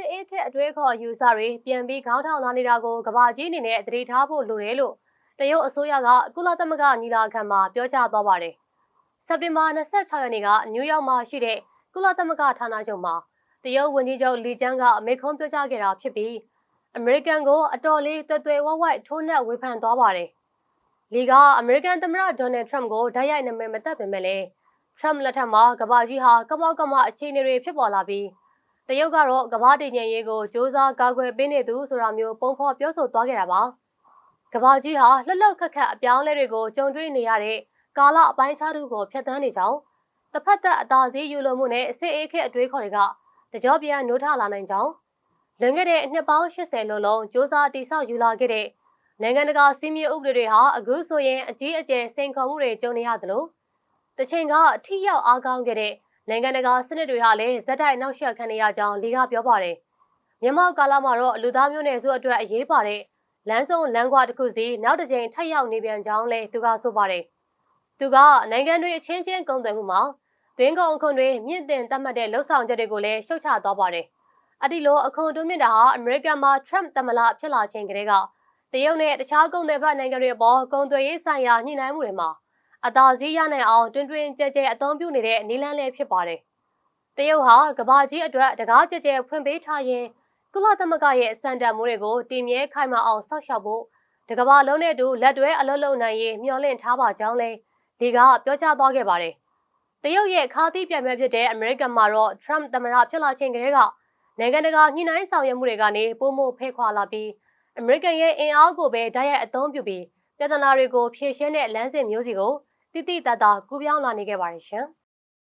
စစ်အေးခက်အတွေးခေါ်အယူဆတွေပြန်ပြီးခေါင်းထောင်လာနေတာကိုကဘာကြီးအနေနဲ့သတိထားဖို့လိုတယ်လို့တရုတ်အစိုးရကကုလသမဂ္ဂညီလာခံမှာပြောကြားသွားပါတယ်။စက်တင်ဘာ26ရက်နေ့ကနယူးယောက်မှာရှိတဲ့ကုလသမဂ္ဂဌာနချုပ်မှာတရုတ်ဝန်ကြီးချုပ်လီကျန်းကအမေခွန်းပြောကြားခဲ့တာဖြစ်ပြီးအမေရိကန်ကိုအတော်လေးတွယ်တွယ်ဝဝိုက်ထိုးနှက်ဝေဖန်သွားပါတယ်။လီကအမေရိကန်သမ္မတဒေါ်နယ်ထရမ့်ကိုဓာတ်ရိုက်နာမည်မသက်ပေမဲ့လည်းထရမ့်လက်ထက်မှာကဘာကြီးဟာကမောက်ကမအခြေအနေတွေဖြစ်ပေါ်လာပြီး တရုတ်ကတော့ကဘာတည်ငြိမ်ရေးကိုစ조사ကာကွယ်ပေးနေသူဆိုတာမျိုးပုံဖော်ပြောဆိုသွားခဲ့တာပါကဘာကြီးဟာလှလှခက်ခက်အပြောင်းလဲတွေကိုကြုံတွေ့နေရတဲ့ကာလအပိုင်းခြားသူကိုဖျက်ဆီးနေကြောင်းတစ်ဖက်သက်အသာစီးယူလိုမှုနဲ့အစစ်အေးခက်အတွေးခေါ်တွေကတကြောပြန်နိုးထလာနိုင်ကြောင်းလွန်ခဲ့တဲ့နှစ်ပေါင်း80လုံးလုံးစ조사တိဆောက်ယူလာခဲ့တဲ့နိုင်ငံတကာစီးမြေဥပဒေတွေဟာအခုဆိုရင်အကြီးအကျယ်စိန်ခေါ်မှုတွေကြုံနေရသလိုတချိန်ကအထီးရောက်အားကောင်းခဲ့တဲ့ နိုင်ငံတကာစနစ်တွေဟာလည်းဇက်တိုက်နောက်ဆက်ခံနေရကြောင်းလီကပြောပါတယ်။မြန်မာကာလမှာတော့လူသားမျိုးနွယ်စုအတွက်အရေးပါတဲ့လမ်းဆုံးလမ်းကွာတစ်ခုစီနောက်တစ်ကြိမ်ထပ်ရောက်နေပြန်ကြောင်းလည်းသူကဆိုပါတယ်။သူကနိုင်ငံတွေအချင်းချင်းကုန်သွယ်မှုမှာသွင်းကုန်အခွန်တွေမြင့်တင်သတ်မှတ်တဲ့လှုပ်ဆောင်ချက်တွေကိုလည်းရှုတ်ချသွားပါတယ်။အဒီလိုအခွန်တိုးမြင့်တာဟာအမေရိကန်မှာ Trump သမ္မတဖြစ်လာခြင်းကလေးကတရုတ်နဲ့တခြားကုန်သွယ်ဘက်နိုင်ငံတွေအပေါ်ကုန်သွယ်ရေးဆိုင်ရာညှိနှိုင်းမှုတွေမှာ အသာစီးရနိုင်အောင်တွင်တွင်ကြဲကြဲအသုံးပြုနေတဲ့နီလန်းလေးဖြစ်ပါတယ်။တရုတ်ဟာကဘာကြီးအတွက်တကားကြဲကြဲဖွင့်ပေးထားရင်ကုလသမဂ္ဂရဲ့စံတန်မိုးတွေကိုတည်မြဲခိုင်မာအောင်ဆောက်ရှောက်ဖို့တကဘာလုံးနဲ့တူလက်တွဲအလုံးလုံးနိုင်ရေးမျှော်လင့်ထားပါကြောင်းလဲဒီကပြောကြားသွားခဲ့ပါတယ်။တရုတ်ရဲ့ခါသီးပြန်မဲ့ဖြစ်တဲ့အမေရိကန်မှာတော့ Trump သမ္မတဖြစ်လာခြင်းကလေးကနိုင်ငံတကာညှိနှိုင်းဆောင်ရွက်မှုတွေကနေပုံမှုဖဲခွာလာပြီးအမေရိကန်ရဲ့အင်အားကိုပဲတိုက်ရိုက်အသုံးပြုပြီးပြဿနာတွေကိုဖြေရှင်းတဲ့လမ်းစဉ်မျိုးစီကို တိတိတတ်တာကူးပြောင်းလာနေခဲ့ပါတယ်ရှင်။